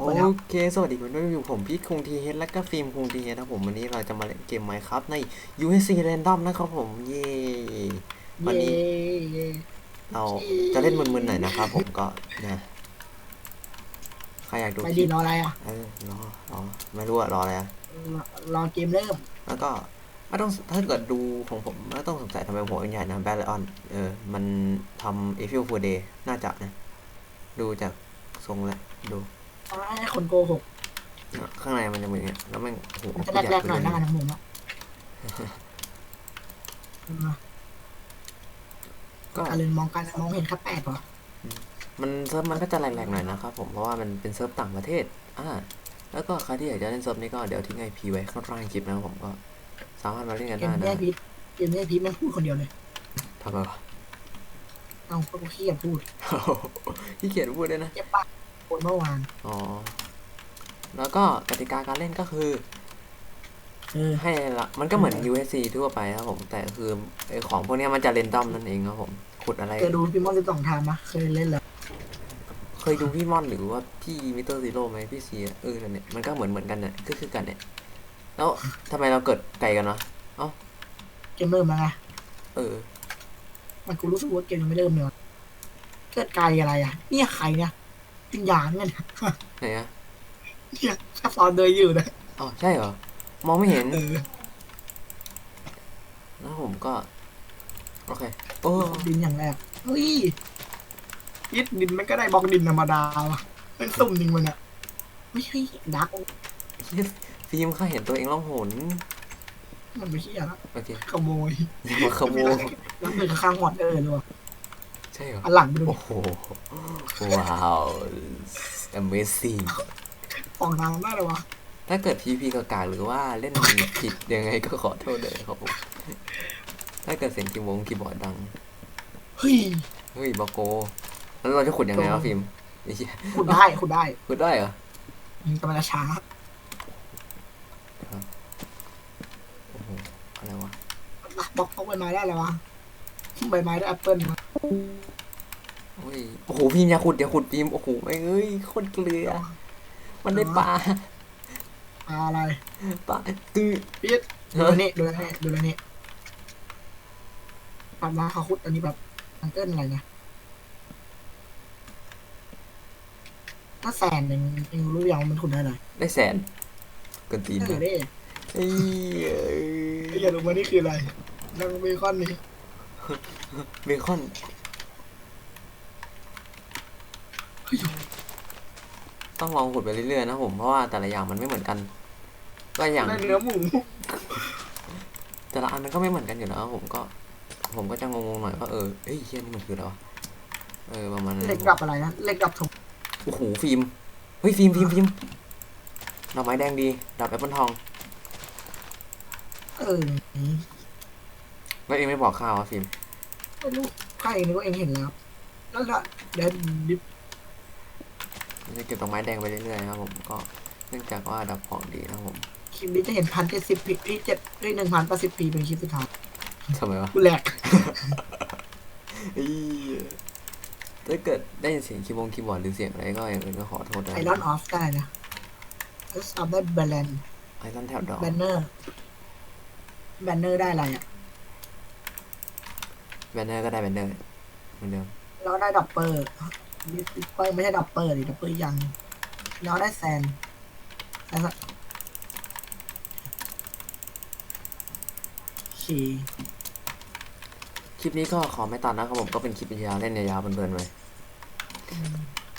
โอเค สวัสดีคุณผู้ชมอยู่ผมพีทคุงทีเฮดและก็ฟิล์มคุงทีเฮดนะครับผมวันนี้เราจะมาเล่นเกมไมค์ครับใน USC Random นะครับผม เย้วันนี้เย้เราจะเล่นมึนๆหน่อยนะครับผมก็นะใครอยากดูไปคดีลิปรออะไรอะเออรอรอไม่รู้อะรออะไรอะรอรอเกมเริ่ม แล้วก็ไม่ต้องถ้าเกิดดูของผมไม่ต้องสงสัยทำไมหัวมันใหญ่นะแบลออนเออมันทำเอฟิลฟูเดย์น่าจะนะ ดูจากทรงแล้วดูเอาให้ คนโกหกข้างในมันจะเป็นอย่างเงี้ยแล้วมันหัวมันจะผู้ใหญ่แรกๆหน่อยไปหน้าเรื่อยนะผมอะมาก็การเรียนมองกันมองเห็นแค่แปดเหรอมันเซิร์ฟมันก็จะแหลกๆหน่อยนะครับผมเพราะว่ามันเป็นเซิร์ฟต่างประเทศอ่าแล้วก็ใครที่อยากจะเล่นเซิร์ฟนี้ก็เดี๋ยวทิ้งไอพีไว้ข้างล่างคลิปนะครับผมก็สามารถมาเล่นกันเกได้มแย่นะพีทเกมแย่พีทแม่งพูดคนเดียวเลยทำไมวะเอาพวกขี้เกียจพูดขี้เกียจพูดด้วยนะเจ็บปาก ปวดเมื่อวาน อ๋อ แล้วก็กติกาการเล่นก็คือเออให้ละมันก็เหมือน USC ทั่วไปครับผม แต่คือไอของพวกเนี้ยมันจะเรนดอมนั่นเองครับผม ขุดอะไร เคยดูพิมพ์มอนสิบสองทามปะเคยเล่นแล้วเคยดูพี่ม่อนหรือว่าพี่มิเตอร์ซีโร่ไหมพี่ซีเออนั่นเนี่ยมันก็เหมือนเหมือนกันเนี่ยก็คือกันเนี่ย แล้วทำไมเราเกิดไกลกันวะเกมเริ่มมาไงเออ มันกูรู้สึกว่าเกมยังไม่เริ่มเลยวะเกิดไกลอะไรอะ เนี่ยใครเนี่ย วิญญาณเนี่ยนะไหนอะเนี่ยแค่ตอนเดินอยู่นะอ๋อใช่เหรอ มองไม่เห็น เออแล้วผมก็ โอเค โอ้ดินอย่างแรกเฮ้ยยึดดินมันก็ได้บล็อกดินธรรมดาวะเป็นสุ่มดินมันอะไม่ใช่ดักฟิล์มข้าเห็นตัวเองล่องหนมันไม่ใช่ละโอเคขโมยอย่ามาขโมยแล้วคือข้างหอดเออเลยวะใช่เหรออันหลังไปดูโอ้โหว้าว amazing ฟองน้ำได้เลยวะถ้าเกิดทีพีกากาหรือว่าเล่นผิดยังไงก็ขอโทษเลยครับผมถ้าเกิดเสียงคีย์บงคีย์บอร์ดดัง เฮ้ย เฮ้ยบอกโก แล้วเราจะขุดยังไงวะฟิล์มไอ้เหี้ยขุดได้ขุดได้ขุดได้เหรอมันกำลังจะช้าโอ้โหอะไรวะบล็อกบล็อกใบไม้ได้เลยวะใบไม้ได้แอปเปิ้ลมาโอ้ยโอ้โหฟิล์มอย่าขุดอย่าขุดฟิล์มโอ้โหไม่เอ้ยโคตรเกลือ มันได้ปลาอะไรปลาตื้อ พีทดูอันนี่ดูอันนี่ดูอันนี่ปัดมาเขาขุดอันนี้แบบอันเติ้ลอะไรเนี่ยถ้าแสนหนึ่งเองรู้ยังว่ามันขุดได้อะไรได้แสนเกินตีนเอเลอยดิเอ้ยเอ้ยไอ้อย่ารู้ว่านี่คืออะไรนังเบคอนนี่เบคอน ต้องลองขุดไปเรื่อยๆนะผมเพราะว่าแต่ละอย่างมันไม่เหมือนกันก็อย่างได้เนื้อหมูแต่ละอันมันก็ไม่เหมือนกันอยู่แล้วผมก็ ผมก็จะงงๆหน่อยว่าเออเอ้ยเฮียนี่มันคืออะไรวะเออประมาณนั้นเหล็กดับอะไรนะเหล็กดับถมโอ้โหฟิล์มเฮ้ยฟิล์มฟิล์มฟิล์มดอกไม้แดงดีดอกแอปเปิลทองเออแล้วเองไม่บอกข้าววะฟิล์มไม่รู้ใครนึกว่าเองเห็นแล้วแล้วก็เดี๋ยวดิบ จะเก็บดอกไม้แดงไปเรื่อยๆนะครับผมก็เนื่องจากว่าดับของดีนะครับผมคลิปนี้จะเห็นพันเจ็ดสิบปีที่เจ็ดด้วยหนึ่งพันแปดสิบปีเป็นคลิปสุดท้ายทำไมวะกูแหลกเอ้ยถ้าเกิดได้ยินเสียงคีย์บงคีย์บอร์ดหรือเสียงอะไรก็อย่างอื่นก็ขอโทษด้วยไอรอนออฟได้นะแล้วซับได้แบลนไอรอนแถบดอกแบนเนอร์แบนเนอร์ได้อะไรอะแบนเนอร์ก็ได้แบนเนอร์เหมือนเดิมเราได้ดับเปอร์ ดิปเปอร์ไม่ใช่ดับเปอร์ดิดับเปอร์ยังเราได้แซนแซนโอเคคลิปนี้ก็ขอไม่ตัดนะครับผมก็เป็นคลิปยาวเล่นยาวๆเพลินๆไป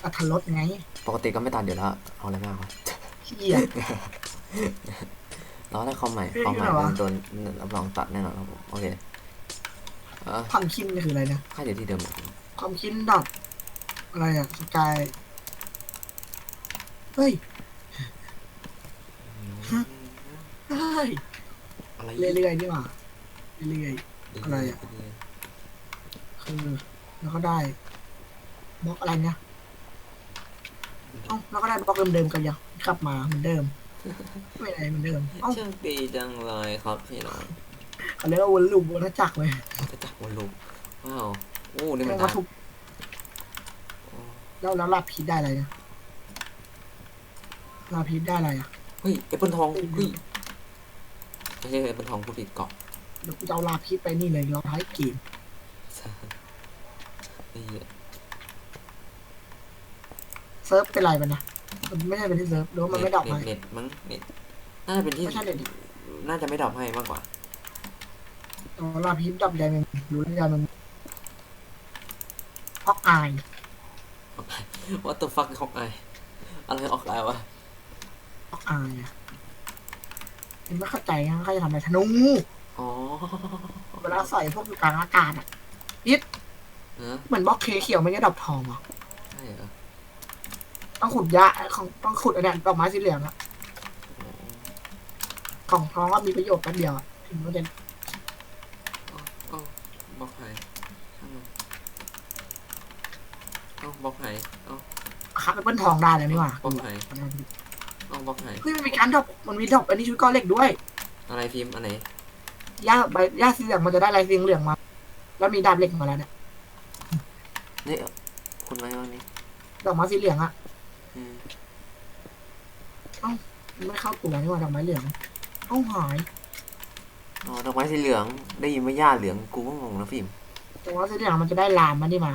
อัธรสไง ปกติก็ไม่ตัดอยู่แล้วเอาอะไรมากวะเฮียรอได้คอมใหม่เฮ้ยคอมใหม่จริงเหรอวะโดนรับรองตัดแน่นอนครับผมโอเคเออความคิดนี่คืออะไรนะค่าอยู่ที่เดิมเลยความคิดดับ อะไรอะสกายเฮ้ยเฮ้ยอะไรเรื่อยๆนี่หว่าเรื่อยอะไรอะๆคือแล้วก็ได้บล็อกอะไรเนี่ยเอ้าแล้วก็ได้บล็อกเดิมๆกันยังกลับมาเหมือนเดิม ไม่ไหนเหมือนเดิมเอ้าโชคดีจังเลยครับพี่น้องเขาเรียกว่าวนลูปวนจักรเลยจะจับวันลุกว้าวโอ้นี่มันแล้วตาทุบ แล้วแล้วรับพีได้อะไรนะลาพีชได้อะไรอะ เฮ้ยแอปเปิลทองเฮ้ยไม่ใช่แอปเปิลทองผู้ผิดเกาะเดี๋ยวกูจะเอาลาพีชไปนี่เลยรอท้ายเกมไอ้เหี้ยเซิร์ฟเป็นไรมันนะมันไม่ใช่เป็นที่เซิร์ฟหรือว่ามันไม่ดรอปเน็ให้ตเน็ตมั้งเน็ตน่าจะเป็นที่ไม่ใช่เด็ดดิน่าจะไม่ดรอปให้มากกว่าอ๋อลาพีชดรอปใหญ่มันรู้แล้วใหญ่มันออกอาย ว่าตัวฟักของไออะไรออกไอวะออกอายอะเห็นไม่เข้าใจนะเขาจะทำอะไรธนูอ๋อเวลาใส่พวกอยู่กลางอากาศอะฮะเหมือนบล็อกเคเขียวไม่ใช่ดอกทองอะใช่เหรอต้องขุดยะของต้องขุดอันเนี้ยดอกไม้สีเหลืองอะอ๋อของทองก็มีประโยชน์แป๊บเดียวอะถึงมันจะ เอ้าเอ้าบล็อกหายช่างมันเอ้า บล็อกหายเอ้าคับแอปเปิลทองได้แล้วนี่หว่าบล็อกหายเอ้าบล็อกหายเฮ้ยมันมีการดรอปมันมีดรอปอันนี้ชุดก้อนเหล็กด้วย อะไรพิมพ์อันไหนย่าใบย่าสีเหลืองมันจะได้ลายสีเหลืองมา แล้วมีดาบเหล็กมาแล้วเนี่ยนี่คุณไหมวันนี้ดอกไม้สีเหลืองอะอืมมันไม่เข้าตัวนี่หว่าดอกไม้เหลืองเอ้าหายอ๋อดอกไม้สีเหลืองได้ยินว่าหญ้าเหลืองกูก็งงนะพิมพ์ดอกไม้สีเหลืองมันจะได้ลามมันนี่มา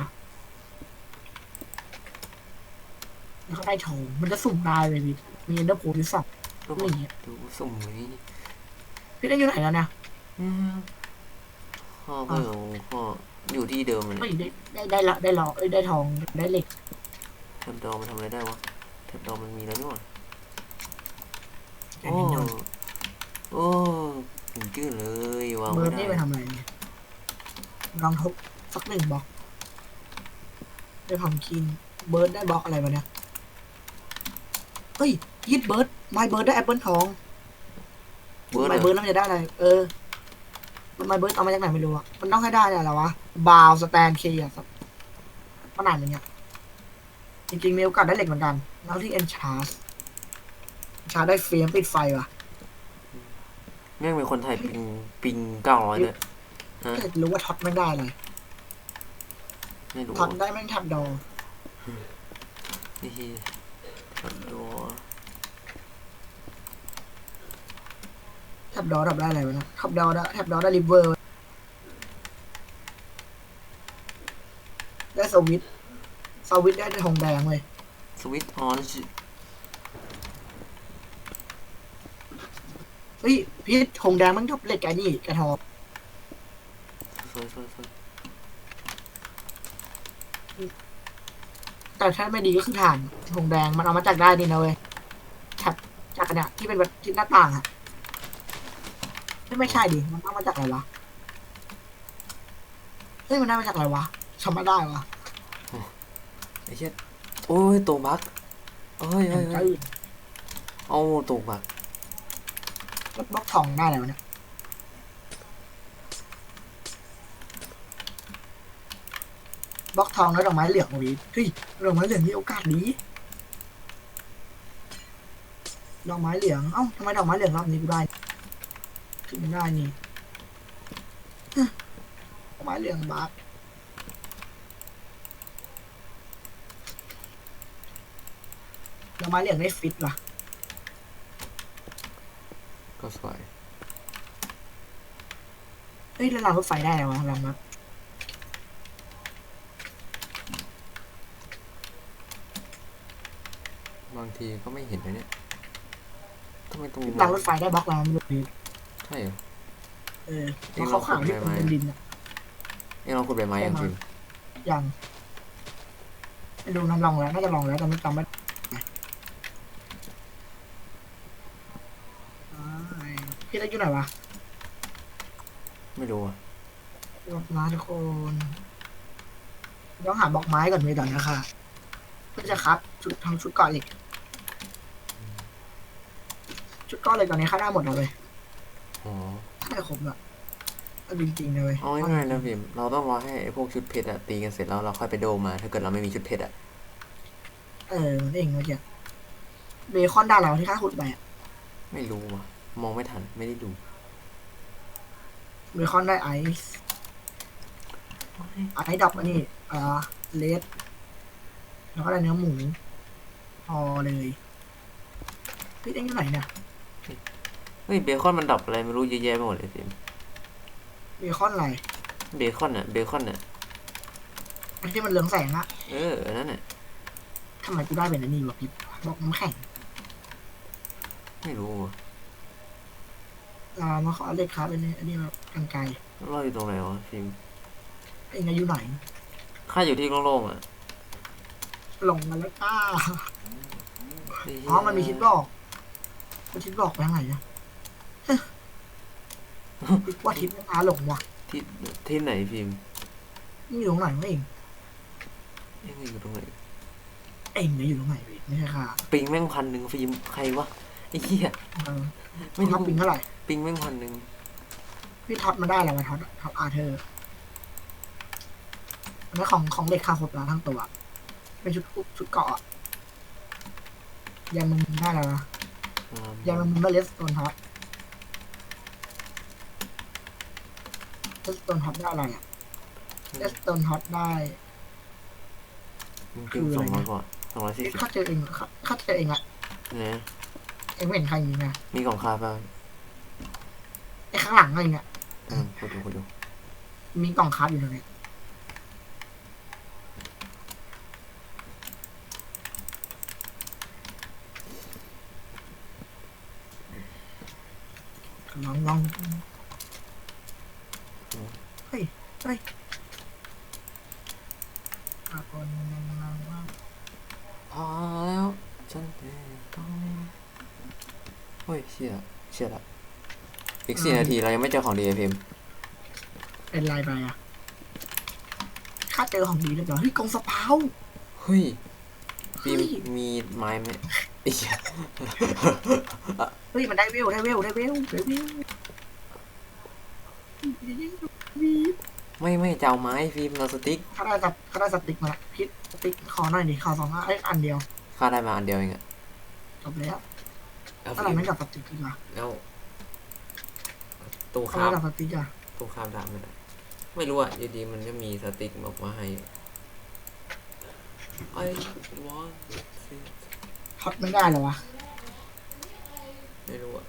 แล้วก็ได้ทองมันจะสุ่มได้เลยพี่มีเอ็นเดอร์โพที่สองก็นี่ดูสุ่มนี้พี่ได้อยู่ไหนแล้วเนี่ยอืมพ่อก็อยู่พ่ออยู่ที่เดิมเลยไม่ได้ได้ได้ละได้หลอเอ้ยได้ทองได้เหล็กแทบดอมันทำอะไรได้วะแทบดอมันมีแล้วนี่หว่าแค่โอ้นี้เดียวโอ้ถึงจื้อเลยวางเบิไม่ร์ดได้นี่ไปทำอะไรเนี่ยลองทบสักหนึ่งบล็อกได้ทำคินเบิร์ดได้บล็อกอะไรมาเนี่ย เฮ้ยยิดเบิร์ดไมเบิร์ดได้แอปเปิลทองเบิร์ดไมเหรเบิร์อดแล้วมันจะได้อะไรเออ มันไมเบิร์ดเอามาจากไหนไม่รู้อะมันต้องให้ได้เนี่ยอะไรวะบาวสแตนเคอะสักขนาดอย่างเงี้ยจริงๆมีโอกาสได้เหล็กเหมือนกัน แล้วที่เอนชาร์สชาร์ได้เฟรมปิดไฟว่ะแม่งเป็นคนไทยปิงปิงเก้าร้อยเลยฮะแต่รู้ว่าท็อตไม่ได้เลยไม่รู้ท็อตได้แม่งทับดอนี่ ทับดอทับดอทับได้อะไรวะนะทับดอได้ทับดอได้ริเวอร์ได้สวิตช์สวิตช์ได้ทองแดงเลยสวิตออนเฮ้ยพี่ทองแดงมันทับเหล็กไอ้นี่กระทอง แต่ถ้าไม่ดีก็คือฐานทองแดงมันเอามาจากได้นี่นะเว้ยแท็บจากอันเนี้ยที่เป็นแบบที่หน้าต่างอะไม่ไม่ใช่ดิมันเอามาจากอะไรวะเฮ้ยมันได้มาจากอะไรวะจำไม่ได้วะไอ้เชี่ยโอ้ยตัวบักเอ้ยเอ้ยเจ้าเอ้ยอื่นเอาตัวบักแล้วบล็อกทองได้แล้วะเนี่ย บล็อกทองแล้วดอกไม้เหลืองวีเฮ้ยดอกไม้เหลืองนี่โอกาสดีดอกไม้เหลือง เอ้าทำไมดอกไม้เหลืองรอบนี้กูได้ขึ้นไม่ได้นี่ฮะดอกไม้เหลืองบักดอกไม้เหลืองได้ฟิตว่ะ ก็สวยเฮ้ยแล้วรางรถไฟได้แล้ววะรางรถ บางทีก็ไม่เห็นนะเนี่ยทำไมตรงนี้รางรถไฟได้บล็อกแล้วมันดูดีใช่เหรอ เออเพราะเขาขังที่เป็นดินอะเอ้ยลองขุดใบไม้ยังได้มาพิมพ์ยังไม่ดูนะลองแล้วน่าจะลองแล้วแต่ไม่จำไม่อ่าพี่เล็กอยู่ไหนวะ ไม่รู้อะบล็อกไม้ทุกคนต้องหาบล็อกไม้ก่อนเลยตอนนี้ค่ะเพื่อจะครับชุดทำชุดเกาะเหล็ก ชุดเกาะเหล็กตอนนี้ค่าได้หมดแล้วเลยอ๋อค่าได้ครบแล้วเอาจริงๆเลยเว้ยเอาง่ายๆนะพิมพ์เราต้องรอให้ไอ้พวกชุดเพชรอะตีกันเสร็จแล้วเราค่อยไปโดมมา ถ้าเกิดเราไม่มีชุดเพชรอะเออมันเองเมื่อกี้เบคอนได้แล้วที่ค่าขุดไปอะไม่รู้ว่ะ มองไม่ทันไม่ได้ดูเบคอนได้ไอซ์ไอซ์ดับอันนี้อ่าเลดแล้วก็ได้เนื้อหมูพอเลยพี่เอ็งอยู่ไหนเนี่ย เฮ้ยเบคอนมันดับอะไรไม่รู้เยอะแยะไปหมดเลยฟิล์มเบคอนอะไรเบคอนอะเบคอนอะอันที่มันเหลืองแสงอะเอออันนั้นอะทำไมกูได้เป็นอันนี้วะพี่บอกน้ำแข็งไม่รู้ว่ะอ่ามาขอเลขครับอันนี้อันนี้แบบกันไกลรออยู่ตรงไหนวะฟิล์มเอ็งอายุไหนข้าอยู่ที่โล่งๆอะหลงกันแล้วก้าอ๋อมันมีทิศบอก มันทิศบอกไปทางไหนเนี่ยฮะว่าทิศมันพาหลงว่ะที่ที่ไหนฟิล์มนี่อยู่ตรงไหนวะเองเอ็งอยู่ตรงไหนเองเนี่ยอยู่ตรงไหนพี่ไม่ใช่ค่ะปิงแม่งพันหนึ่งฟิล์มใครวะไอ้เหี้ยเออไม่ท็อปรู้ปิงเท่าไหร่ปิงแม่งพันหนึ่งพี่ท็อปมาได้แล้วมาท็อปท็อปอาร์เธอร์อันนี้ของของเด็กคาครบแล้วทั้งตัว เป็นชุดชุดเกาะอะยันมันได้แล้วนะ อ่ายันมันไม่เลสโตนท็อปเลสโตนท็อปได้อะไรอะเลสโตนท็อปได้มันปิงสองร้อยกว่าสองร้อยสี่สิบข้าเจอเองข้าข้าเจอเองอะเนี่ยเองไม่เห็นใครมีนะมีกล่องคาบ้างไอ้ข้างหลังอะไรเนี่ยอืมคุดดูคุดดูมีกล่องคาร์ดอยู่ตรงนี้ ลองลองเฮ้ยเฮ้ยอาคนมันมาว่าพอแล้วฉันเองต้องเฮ้ยเชี่ยเชี่ยละอีกสี่นาทีเรายังไม่เจอของดีพิมเป็นไรไปอะข้าเจอของดีเลยเหรอเฮ้ยกองสะเพาเฮ้ยฟิมมีไม้ไหม เหี้ยเฮ้ยมันได้เวลได้เวลได้เวลได้เวลมีไม่ไม่จะเอาไม้ฟิล์มเราสติ๊กข้าได้สับข้าได้สติ๊กมาละพิษสติ๊กขอหน่อยดิขอสองอันเอ้ยอันเดียวค่าได้มาอันเดียวเองอะจบแล้วเอาถ้าไหร่ไม่กับสติ๊กดีกว่าแล้วตู้ถ้าคาไม่บกับสติ๊กอะตู้คาบดาบไม่ได้ไม่รู้อะอยู่ดีมันก็มีสติ๊กออกมาให้ I want it ฮอตไม่ได้เหรอวะไม่รู้อะ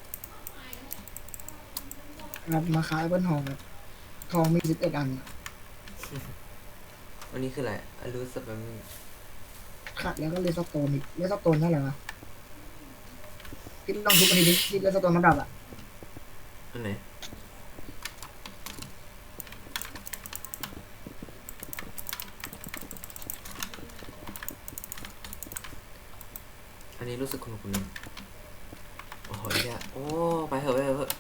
แบบมาขายบนทองแบบทองมีสิบเอ็ดอันอะอันนี้คืออะไรอลูสแปมขาดแล้วก็เลสโตนอีกเลสโตนนั่นแหละวะพี่ลองทุบอันนี้ดิที่เลสโตนมันดับอะอันไหน นนี้รู้สึกคุณคุณโอ้โหเหี้ยโอ้ ไปเถอะไปเถอะ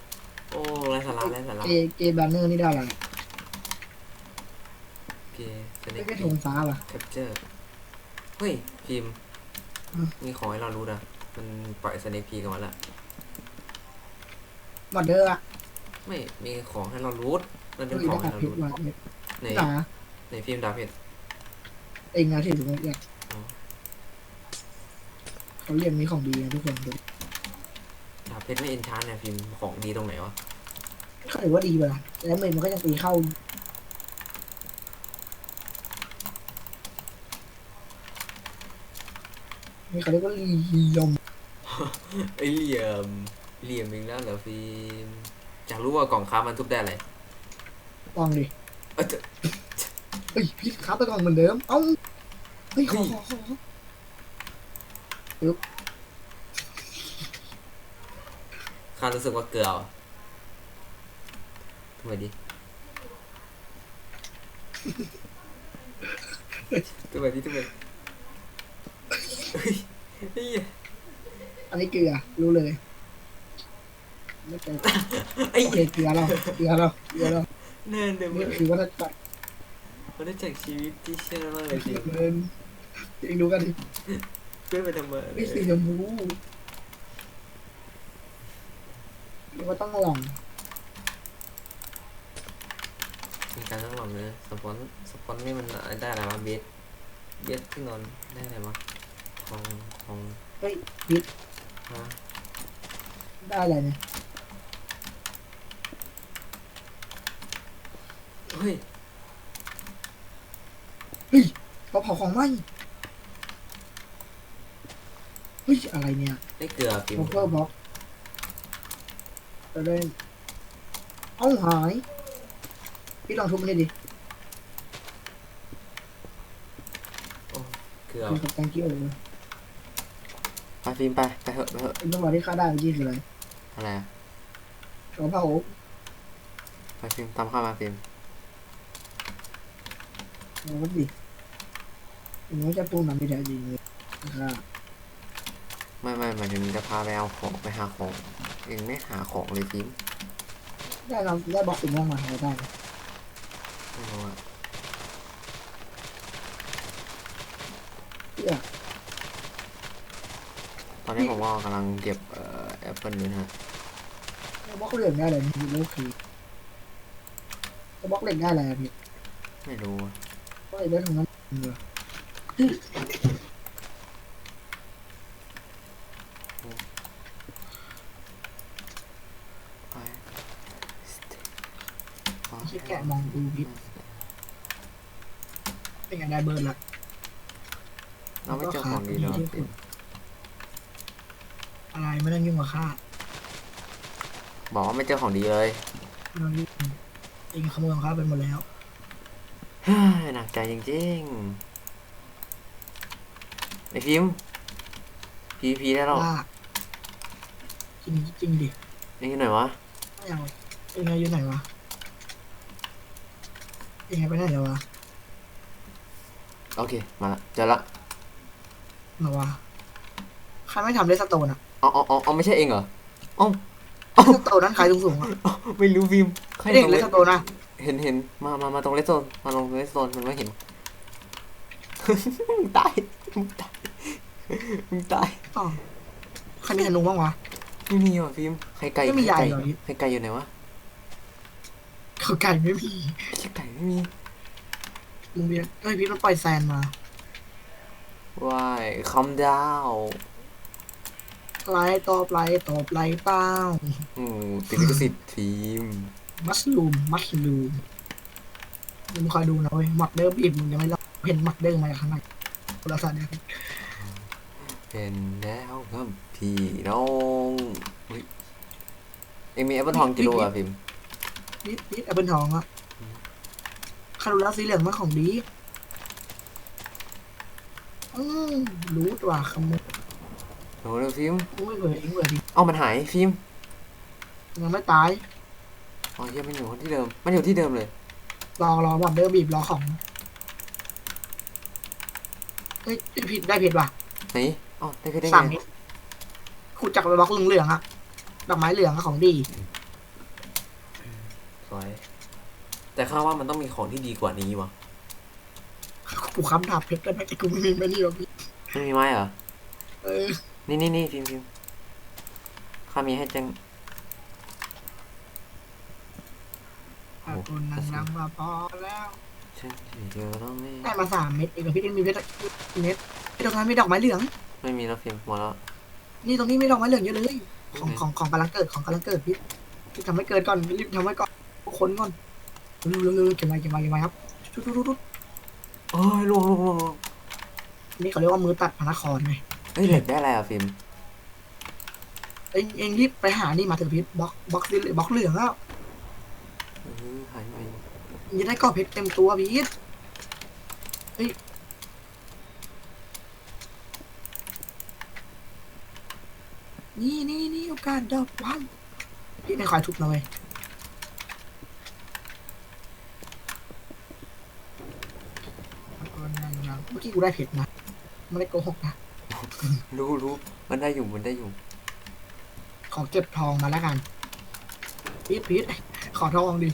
โอ้ไรสาระไรสาระเกเกแบนเนอร์นี่ได้อะไรเกสเน็ไม่กใช่ธงฟ้าว่ะ แคปเจอร์ เฮ้ย พิมพ์อืม มีของให้เรารู้นะมันปล่อยสเน็กพีกันมาแล้วหมดเด้ออะไม่ มีของให้เรารู้มันเป็นเฮ้ยขอได้งกัให้บเราพิษรู้ว่ะเนี่ยในจ๋าในฟิล์มดาวเพชรเองนะที่ถึงเนี่ยอ๋อ เขาเรียกมีของดีนะทุกคนดูดาวเพชรไม่เอนชานเนี่ยฟิล์มของดีตรงไหนวะเขาถือว่าดีไปละแล้วเมย์มันก็ยังตีเข้านี่เขาเรียกว่าลียมไอเหลี่ยมเหลี่ยมอีกแล้วเหรอฟิล์มอยากรู้ว่ากล่องค้ามันทุบได้อะไรลองดิเออจะเฮ้ยพี่ค้าไปกล่องเหมือนเดิม เอ้าเฮ้ยขอขอขอ ข้ารู้สึกว่าเกลือว่ะทำไมดิทำไมดิทำไมเฮ้ยเฮ้ยอันนี้เกลือ รู้เลยไม่เป็นไอ้โอเคเกลือเราเกลือเราเกลือเราเนินเดิมนี่คือว่าถ้าจัดมันได้จากชีวิตที่เชื่อมากเลยจริงเดินเองดูกันดิ เพื่อไปทำไมไม่สีชมพูเรียกว่าต้องลองมีการต้องลองเลยสปอนสปอนนี่มันได้อะไรวะเบสเบสที่นอนได้อะไรวะทองทองเฮ้ยพิษฮะได้อะไรเนี่ยเฮ้ยเขาเผาของไหม ฮ้ย อะไรเนี่ยได้เกลือฟิล์มโอเวอร์บ็อกจะได้เอ้าหาย พี่ลองทุบมันดิเกลือคุยกับ thank you เลยไปฟิล์มไปไปเถอะไปเถอะเป็นจังหวะที่ค่าได้เมื่อกี้คืออะไรอะไรอะกระเพราไปฟิล์มตามเข้ามาฟิล์มเอาวัดดิอย่างนี้จะปูนมันไม่ได้จริงเลยนะครับ ไม่ไม่หมายถึงจะพาไปเอาของไปหาของ เองไม่หาของเลยฟิล์มได้เราได้บล็อกสีม่วงมาเราได้นะไม่รู้อะเพื่อตอนนี้ผมก็กำลังเก็บเอ่อแอปเปิลอยู่นะฮะได้บล็อกเหล็กได้เลยมีโอเคได้บล็อกเหล็กได้อะไรอะพี่ไม่รู้อะก็เลยได้ตรงนั้นเออ ไป คิดแกะมองดูพี่เป็น ไงได้เบิร์ดละเราไม่เจอของดีเลยว่ะฟิล์มอะไรไม่ต้องยุ่งกับข้าบอกว่าไม่เจอของดีเลยไม่ต้องยุ่งเองขโมยของข้าไปหมดแล้วเฮ้ยหนักใจจริงๆไอฟิล์มพีพีได้หรอว่าจริงจริงดินี่หน่อยวะไม่เอาเองไงอยู่ไหนวะเองไงไปไหนแล้ววะ โอเค มาละเจอละมาวะใครไม่ทำเลสโตนอะอ๋ออ๋ออ๋อไม่ใช่เองเหรออ๋อเลสโตนนั้นขายสูงๆอะไม่รู้ฟิล์มใครเด็กทำเลเลสโตนนะเห็นเห็นมามามาตรงเลสโซนมาลงเลสโซนมันไม่เห็น มึงตายมึงตายมึงตาย อ๋อใครมีธนูบ้างวะ ไม่มีว่ะฟิล์มไข่ไก่ไม่มีไข่ไก่ยายเหรอพี่ไข่ไก่อยู่ไหนวะเขาไก่ไม่มี ไข่ไก่ไม่มี มึงเบียเอ้ยพี่มันปล่อยแซนมาว้ายคำดาวไล่ตอบไล่ตอบไล่เป้าอืมติดลิขสิทธิ์ฟิล์มมัสลูมมัสลูมมึงคอยดูนะเว้ยหมักเดิมอีกมึงยังไม่รอดเห็นหมักเดิมมาจากข้างในโทรศัพท์เนี่ยเป็นแล้วครับพี่น้องเฮ้ยเอ็งมีแอปเปิลทองกี่ลูกอะฟิล์มนิดนิดแอปเปิลทองอะ คารูราสีเหลืองมันของดีอืมรู้ตัวขโมยโหเร็วฟิล์มกูไม่เบื่อเองเบื่อดิเอ้ามันหายฟิล์มยังไม่ตายอ๋อเหี้ยังมันอยู่ที่เดิม มันอยู่ที่เดิมเลย รอรอบัตเดอร์บีบรอของเฮ้ยผิดได้ผิดว่ะไหนอ๋อได้เพชรได้สั่งไงนี้ขุดจากบล็อกเหลืองๆอะดอกไม้เหลืองอะของดี สวย แต่ข้าว่ามันต้องมีของที่ดีกว่านี้วะกูคำดาบเพชรได้ไหมแต่กูไม่มีไม่นี่หรอกพี่ไม่มีไม้เหรอ เออนี่นี่นี่ฟิล์มฟิล์มข้ามีให้จัง โอ้ตะโกนนังๆมาพอแล้ว ฉันเจอต้องนี่ได้มาสามเม็ดเองกับพี่เองมีเพชรเม็ดที่ตรงนั้นมีดอกไม้เหลือง ไม่มีแล้วฟิล์มหมดแล้ว นี่ตรงนี้มีดอกไม้เหลืองเยอะเลย ของอืมของของกำลังเกิดของกำลังเกิดพี่พี่ทำให้เกิดก่อนรีบทำให้ก่อนค้นก่อน เร็วเร็วๆๆเก็บไว้เก็บไว้เก็บไว้ครับชุดชุดชุดเอ้ยลวงลวงลวงลวงนี่เขาเรียกว่ามือตัดพระนครไงเฮ้ยเหล็กได้อะไรอะฟิล์มเองเองรีบไปหานี่มาเถอะพี่บล็อกบล็อกสีเหลืองบล็อกเหลืองแล้วเออหายไปมึงจะได้ก่อเพชรเต็มตัวพี่เฮ้ยนี่นี่นี่โอกาสดอกวันพี่ไม่คอยทุบนะเว้ยเอานั่นนะ เมื่อกี้กูได้เพชรนะไม่ได้โกหกนะรู้รู้มันได้อยู่มันได้อยู่ขอเก็บทองมาแล้วกันพีทพีทขอทองดิ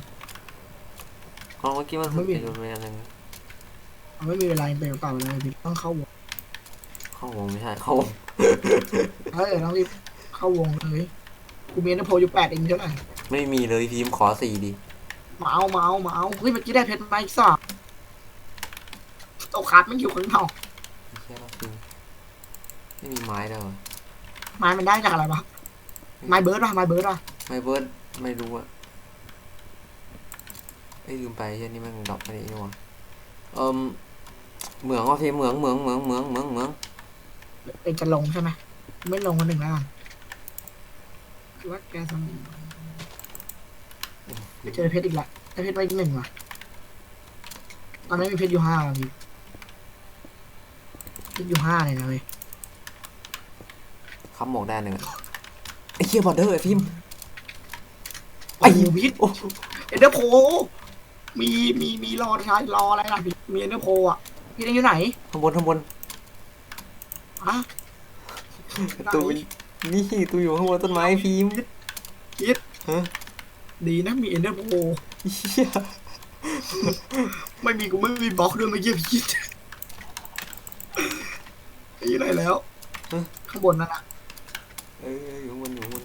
ของเมื่อกี้มันไม่มีเป็นอะไรนะเอาไม่มีเวลาเปลี่ยนเปล่าเลยพีทต้องเข้าวง เข้าวงไม่ใช่เข้าวงเฮ้ยต้องรีบเข้าวงเลยกูมีน้ำโพอยู่แปดเองเท่าไหร่ไม่มีเลยฟิล์มขอสี่ดิมาเอามาเอามาเอาเฮ้ยเมื่อกี้ได้เพชรมาอีกสอง ตกขาดมันอยู่ข้างนอกไม่ใช่แล้วฟิล์มไม่มีไม้แล้วอะไม้มันได้จากอะไรวะไม้เบิร์ดวะไม้เบิร์ดวะไม่เบิร์ดไม่รู้อะไอ้ยลืมไปเช่นนี้มันดรอปไปนี่วะเอิมเหมืองว่าฟิล์มเหมืองเหมืองเหมืองเหมืองเหมืองเหมืองเองจะลงใช่ไหมไม่ลงคนหนึ่งแล้วกันคือว่าแกสมไปเจอเพชรอีกละได้เพชรไปอีกหนึ่งว่ะตอนนี้มีเพชรอยู่ห้าว่ะพี่ เพชรอยู่ห้าเลยนะเว้ยคำหมกได้หนึ่งอะไอ้เหี้ยบอร์เดอร์ไอ้ฟิล์ม ไอ้ยูพิษเอ็นเดอร์โพมีมีมีรอใช้รออะไรล่ะพี่มีเอ็นเดอร์โพอะพี่เล่นอยู่ไหนข้างบนข้างบนอะตูนี่ตูอยู่ข้างบนต้นไม้ฟิล์มคิดฮะดีนะมีเอ็นเดอร์โพเหี้ยไม่มีกูไม่มีบล็อกด้วยไม่เยี่ยมคิด ไอ้ยี่ไหนแล้วข้างบนนั่นอะเอออยู่ข้างบนอยู่ข้างบน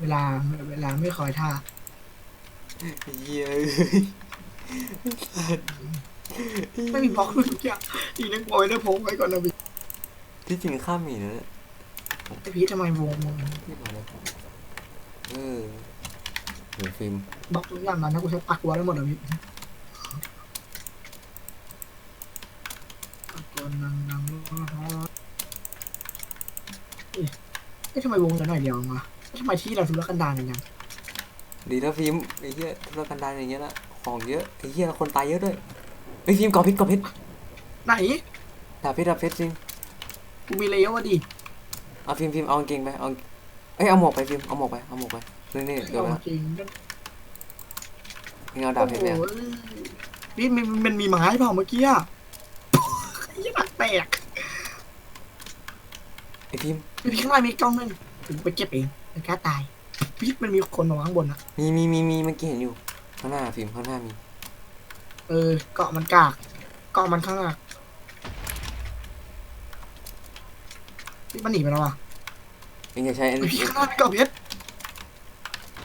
เวลาเวลาไม่คอยท่าไอ้เหี้ยไม่มีบล็อกด้วยทุกอย่างอีนั่งปล่อยได้ผมไว้ก่อนนะพี่ที่จริงข้ามมีนะเนี่ยไอพีททำไมวงวงที่มาแล้วเออเดี๋ยวฟิล์มบล็อกทุกอย่างนั้นนะกูใช้ปักหัวได้หมดเลยพี่ตะโกนดังๆเอ๊ะ เอ๊ะทำไมวงเหลือหน่อยเดียววะทำไมที่เราทุรกันดารกันยังดีนะฟิล์มไอ้เหี้ยธุรกันดารอย่างเงี้ยละของเยอะไอ้เหี้ยคนตายเยอะด้วยไอ้ยฟิล์มกอเพชรกอเพชรไหนดาบเพชรดาบเพชรจริงกูมีเลเยอร์วะดิเอาฟิล์มฟิล์มเอากางเกงไปเอาเอ้ยเอาหมวกไปฟิล์มเอาหมวกไปเอาหมวกไปนี่นี่เดี๋ยวเอานะจริงนี่เอาดาบเพชรเนี่ยโอ้โหนี่มันมันมีไม้เปล่าเมื่อกี้อะยี่หนักแตก ไอ้ฟิล์มพี่ข้างล่างมีกล้องนึงถึงไปเก็บเองมันกล้าตายพี่มันมีคนมาข้างบนนะมีมีมีมีเมื่อกี้เห็นอยู่ ข้างหน้าฟิล์มข้างหน้ามี เออเกาะมันกากเกาะมันข้างหน้าพี่มันหนีไปแล้วอะเองอย่าใช้อันเฮ้ยนี้พี่ข้างหน้ามีเกาะเพชร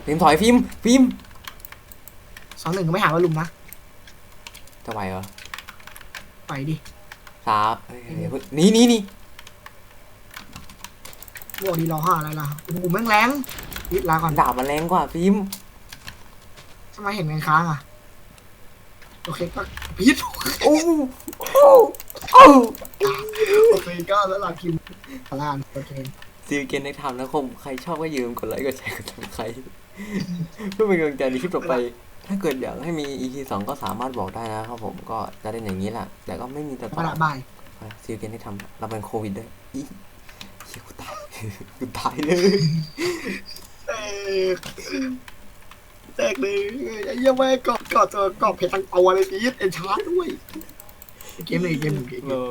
ฟิล์มถอยฟิล์มฟิล์มสองหนึ่งก็ไม่หาว่าลุมนะจะไหวเหรอไปดิสามเอ้ยเดี๋ยวเพิ่งหนี่นี่นี่ บอกดีรอห้าอะไรล่ะโอ้โหแม่งแรงพิดลาก่อนดาบมันแรงกว่าฟิล์มทำไมเห็นเงินค้างอะโอเคก็พิษโอ้โอ้โอ้โอเคก็แล้วเราคิมพลานโอเคซีเกนได้ทำนะคมใครชอบก็อย่าลืมกดไลค์กดแชร์กดติดตามเพื่อเป็นกำลังใจในคลิปต่อไป ถ้าเกิดอยากให้มี EP สองก็สามารถบอกได้นะครับผมก็จะเล่นอย่างนี้แหละแต่ก็ไม่มีแต่พต่อละบายซีเกนได้ทำเราเป็นโควิดด้วยอีเฮียกูตาย กูตายเลยแตกแตกเลยไอ้เหี้ยังไม่กอดกอดตัวกอดเพชรทั้งตัวเลยพีทเอ็นชาร์ดด้วย เกมเลยเกมหนึ่งเกมเรา